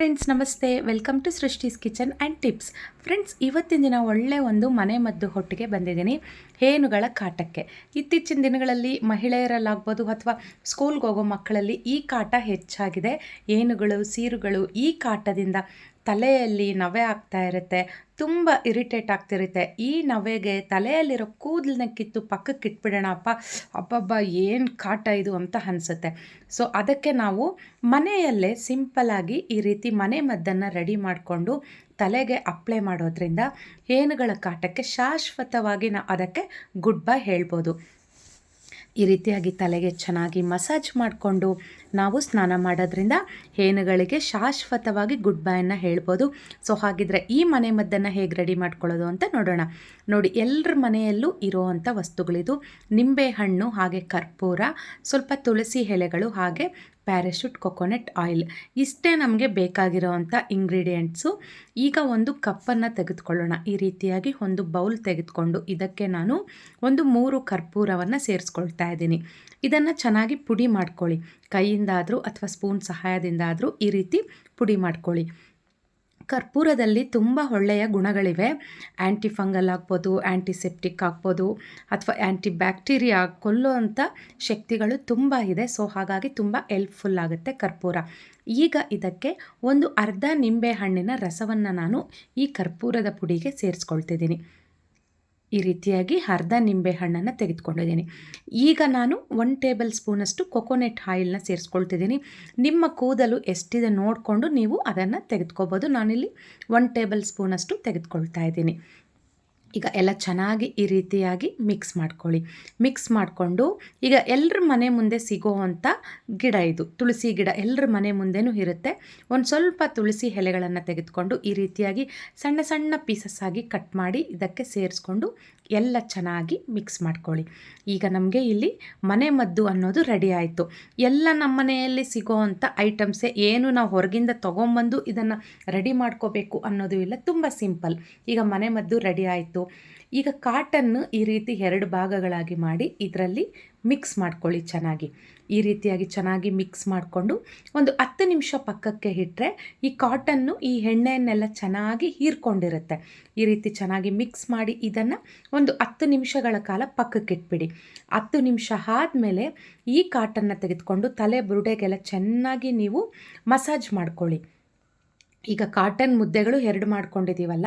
Friends ನಮಸ್ತೆ. Welcome to Srishti's kitchen and tips friends ಇವತ್ತಿನ ದಿನ ಒಳ್ಳೆ ಒಂದು ಮನೆ ಮದ್ದು ಹೊಟ್ಟಿಗೆ ಬಂದಿದ್ದೀನಿ. ಹೇನುಗಳ ಕಾಟಕ್ಕೆ. ಇತ್ತೀಚಿನ ದಿನಗಳಲ್ಲಿ ಮಹಿಳೆಯರಲ್ಲಾಗ್ಬೋದು ಅಥವಾ ಸ್ಕೂಲ್ಗೆ ಹೋಗೋ ಮಕ್ಕಳಲ್ಲಿ ಈ ಕಾಟ ಹೆಚ್ಚಾಗಿದೆ. ಏನುಗಳು, ಸೀರುಗಳು ಈ ಕಾಟದಿಂದ ತಲೆಯಲ್ಲಿ ನವೆ ಆಗ್ತಾ ಇರುತ್ತೆ, ತುಂಬ ಇರಿಟೇಟ್ ಆಗ್ತಿರುತ್ತೆ ಈ ನವೆಗೆ ತಲೆಯಲ್ಲಿರೋ ಕೂದಲನ್ನ ಕಿತ್ತು ಪಕ್ಕಕ್ಕೆ ಇಟ್ಬಿಡೋಣಪ್ಪ ಅಬ್ಬಬ್ಬ, ಏನು ಕಾಟ ಇದು ಅಂತ ಅನಿಸುತ್ತೆ. ಸೊ ಅದಕ್ಕೆ ನಾವು ಮನೆಯಲ್ಲೇ ಸಿಂಪಲಾಗಿ ಈ ರೀತಿ ಮನೆ ಮದ್ದನ್ನು ರೆಡಿ ಮಾಡಿಕೊಂಡು ತಲೆಗೆ ಅಪ್ಲೈ ಮಾಡೋದ್ರಿಂದ ಏನುಗಳ ಕಾಟಕ್ಕೆ ಶಾಶ್ವತವಾಗಿ ನಾ ಅದಕ್ಕೆ ಗುಡ್ ಬೈ ಹೇಳ್ಬೋದು. ಈ ರೀತಿಯಾಗಿ ತಲೆಗೆ ಚೆನ್ನಾಗಿ ಮಸಾಜ್ ಮಾಡಿಕೊಂಡು ನಾವು ಸ್ನಾನ ಮಾಡೋದ್ರಿಂದ ಹೇನುಗಳಿಗೆ ಶಾಶ್ವತವಾಗಿ ಗುಡ್ ಬೈನ ಹೇಳ್ಬೋದು. ಸೊ ಹಾಗಿದ್ರೆ ಈ ಮನೆ ಮದ್ದನ್ನು ಹೇಗೆ ರೆಡಿ ಮಾಡ್ಕೊಳ್ಳೋದು ಅಂತ ನೋಡೋಣ. ನೋಡಿ ಎಲ್ಲರ ಮನೆಯಲ್ಲೂ ಇರೋವಂಥ ವಸ್ತುಗಳಿದು ನಿಂಬೆಹಣ್ಣು ಹಾಗೆ ಕರ್ಪೂರ, ಸ್ವಲ್ಪ ತುಳಸಿ ಎಲೆಗಳು, ಹಾಗೆ ಪ್ಯಾರಾಶೂಟ್ ಕೊಕೊನೆಟ್ ಆಯಿಲ್. ಇಷ್ಟೇ ನಮಗೆ ಬೇಕಾಗಿರೋವಂಥ ಇಂಗ್ರೀಡಿಯೆಂಟ್ಸು. ಈಗ ಒಂದು ಕಪ್ಪನ್ನು ತೆಗೆದುಕೊಳ್ಳೋಣ. ಈ ರೀತಿಯಾಗಿ ಒಂದು ಬೌಲ್ ತೆಗೆದುಕೊಂಡು ಇದಕ್ಕೆ ನಾನು ಒಂದು ಮೂರು ಕರ್ಪೂರವನ್ನು ಸೇರಿಸ್ಕೊಳ್ತಾ ಇದ್ದೀನಿ. ಇದನ್ನು ಚೆನ್ನಾಗಿ ಪುಡಿ ಮಾಡ್ಕೊಳ್ಳಿ. ಕೈಯಿಂದಾದರೂ ಅಥವಾ ಸ್ಪೂನ್ ಸಹಾಯದಿಂದಾದರೂ ಈ ರೀತಿ ಪುಡಿ ಮಾಡ್ಕೊಳ್ಳಿ. ಕರ್ಪೂರದಲ್ಲಿ ತುಂಬ ಒಳ್ಳೆಯ ಗುಣಗಳಿವೆ. ಆ್ಯಂಟಿ ಫಂಗಲ್ ಆಗ್ಬೋದು ಆ್ಯಂಟಿಸೆಪ್ಟಿಕ್ ಆಗ್ಬೋದು, ಅಥವಾ ಆ್ಯಂಟಿ ಬ್ಯಾಕ್ಟೀರಿಯಾ ಕೊಲ್ಲುವಂಥ ಶಕ್ತಿಗಳು ತುಂಬ ಇದೆ. ಸೊ, ಹಾಗಾಗಿ ತುಂಬ ಹೆಲ್ಪ್ಫುಲ್ ಆಗುತ್ತೆ ಕರ್ಪೂರ. ಈಗ ಇದಕ್ಕೆ ಒಂದು ಅರ್ಧ ನಿಂಬೆ ಹಣ್ಣಿನ ರಸವನ್ನು ನಾನು ಈ ಕರ್ಪೂರದ ಪುಡಿಗೆ ಸೇರಿಸ್ಕೊಳ್ತಿದ್ದೀನಿ. ಈ ರೀತಿಯಾಗಿ ಅರ್ಧ ನಿಂಬೆ ಹಣ್ಣನ್ನು ತೆಗೆದುಕೊಂಡಿದ್ದೀನಿ. ಈಗ ನಾನು ಒನ್ ಟೇಬಲ್ ಸ್ಪೂನಷ್ಟು ಕೊಕೊನೆಟ್ ಆಯಿಲ್ನ ಸೇರಿಸ್ಕೊಳ್ತಿದ್ದೀನಿ. ನಿಮ್ಮ ಕೂದಲು ಎಷ್ಟಿದೆ ನೋಡಿಕೊಂಡು ನೀವು ಅದನ್ನು ತೆಗೆದುಕೋಬೋದು. ನಾನಿಲ್ಲಿ ಒನ್ ಟೇಬಲ್ ಸ್ಪೂನಷ್ಟು ತೆಗೆದುಕೊಳ್ತಾ ಇದ್ದೀನಿ. ಈಗ ಎಲ್ಲ ಚೆನ್ನಾಗಿ ಈ ರೀತಿಯಾಗಿ ಮಿಕ್ಸ್ ಮಾಡ್ಕೊಳ್ಳಿ. ಮಿಕ್ಸ್ ಮಾಡಿಕೊಂಡು ಈಗ ಎಲ್ಲರ ಮನೆ ಮುಂದೆ ಸಿಗೋವಂಥ ಗಿಡ ಇದು. ತುಳಸಿ ಗಿಡ ಎಲ್ಲರ ಮನೆ ಮುಂದೆನೂ ಇರುತ್ತೆ. ಒಂದು ಸ್ವಲ್ಪ ತುಳಸಿ ಎಲೆಗಳನ್ನು ತೆಗೆದುಕೊಂಡು ಈ ರೀತಿಯಾಗಿ ಸಣ್ಣ ಸಣ್ಣ ಪೀಸಸ್ ಆಗಿ ಕಟ್ ಮಾಡಿ ಇದಕ್ಕೆ ಸೇರಿಸ್ಕೊಂಡು ಎಲ್ಲ ಚೆನ್ನಾಗಿ ಮಿಕ್ಸ್ ಮಾಡ್ಕೊಳ್ಳಿ. ಈಗ ನಮಗೆ ಇಲ್ಲಿ ಮನೆ ಮದ್ದು ಅನ್ನೋದು ರೆಡಿ ಆಯಿತು. ಎಲ್ಲ ನಮ್ಮ ಮನೆಯಲ್ಲಿ ಸಿಗೋವಂಥ ಐಟಮ್ಸೇ ಏನು ನಾವು ಹೊರಗಿಂದ ತೊಗೊಂಬಂದು ಇದನ್ನು ರೆಡಿ ಮಾಡ್ಕೋಬೇಕು ಅನ್ನೋದು ಇಲ್ಲ. ತುಂಬ ಸಿಂಪಲ್ ಈಗ ಮನೆ ಮದ್ದು ರೆಡಿ ಆಯಿತು. ಈಗ ಕಾಟನ್ನು ಈ ರೀತಿ ಎರಡು ಭಾಗಗಳಾಗಿ ಮಾಡಿ ಇದರಲ್ಲಿ ಮಿಕ್ಸ್ ಮಾಡ್ಕೊಳ್ಳಿ ಚೆನ್ನಾಗಿ. ಈ ರೀತಿಯಾಗಿ ಚೆನ್ನಾಗಿ ಮಿಕ್ಸ್ ಮಾಡಿಕೊಂಡು ಒಂದು ಹತ್ತು ನಿಮಿಷ ಪಕ್ಕಕ್ಕೆ ಇಟ್ಟರೆ ಈ ಕಾಟನ್ನು ಈ ಎಣ್ಣೆಯನ್ನೆಲ್ಲ ಚೆನ್ನಾಗಿ ಹೀರ್ಕೊಂಡಿರುತ್ತೆ. ಈ ರೀತಿ ಚೆನ್ನಾಗಿ ಮಿಕ್ಸ್ ಮಾಡಿ ಇದನ್ನು ಒಂದು ಹತ್ತು ನಿಮಿಷಗಳ ಕಾಲ ಪಕ್ಕಕ್ಕೆ ಇಟ್ಬಿಡಿ. ಹತ್ತು ನಿಮಿಷ ಆದಮೇಲೆ ಈ ಕಾಟನ್ನು ತೆಗೆದುಕೊಂಡು ತಲೆ ಬುರುಡೆಗೆಲ್ಲ ಚೆನ್ನಾಗಿ ನೀವು ಮಸಾಜ್ ಮಾಡ್ಕೊಳ್ಳಿ. ಈಗ ಕಾಟನ್ ಮುದ್ದೆಗಳು ಎರಡು ಮಾಡ್ಕೊಂಡಿದ್ದೀವಲ್ಲ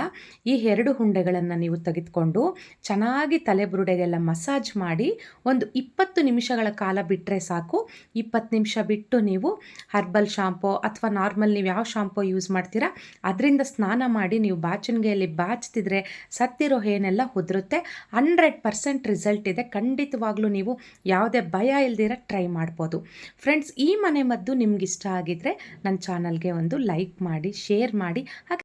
ಈ ಎರಡು ಹುಂಡೆಗಳನ್ನು ನೀವು ತೆಗೆದುಕೊಂಡು ಚೆನ್ನಾಗಿ ತಲೆ ಬುರುಡೆಗೆಲ್ಲ ಮಸಾಜ್ ಮಾಡಿ ಒಂದು ಇಪ್ಪತ್ತು ನಿಮಿಷಗಳ ಕಾಲ ಬಿಟ್ಟರೆ ಸಾಕು. ಇಪ್ಪತ್ತು ನಿಮಿಷ ಬಿಟ್ಟು ನೀವು ಹರ್ಬಲ್ ಶಾಂಪೋ ಅಥವಾ ನಾರ್ಮಲ್ ನೀವು ಯಾವ ಶಾಂಪೋ ಯೂಸ್ ಮಾಡ್ತೀರಾ, ಅದರಿಂದ ಸ್ನಾನ ಮಾಡಿ ನೀವು ಬಾಚಣಿಗೆಯಲ್ಲಿ ಬಾಚ್ತಿದ್ರೆ ಸತ್ತಿರೋ ಏನೆಲ್ಲ ಉದುರುತ್ತೆ. ಹಂಡ್ರೆಡ್ ಪರ್ಸೆಂಟ್ ರಿಸಲ್ಟ್ ಇದೆ. ಖಂಡಿತವಾಗ್ಲೂ ನೀವು ಯಾವುದೇ ಭಯ ಇಲ್ದಿರ ಟ್ರೈ ಮಾಡ್ಬೋದು. ಫ್ರೆಂಡ್ಸ್ ಈ ಮನೆ ಮದ್ದು ನಿಮ್ಗೆ ಇಷ್ಟ ಆಗಿದ್ದರೆ ನನ್ನ ಚಾನಲ್ಗೆ ಒಂದು ಲೈಕ್ ಮಾಡಿ ಶೇರ್ ಮಾಡಿ ಹಾಗೆ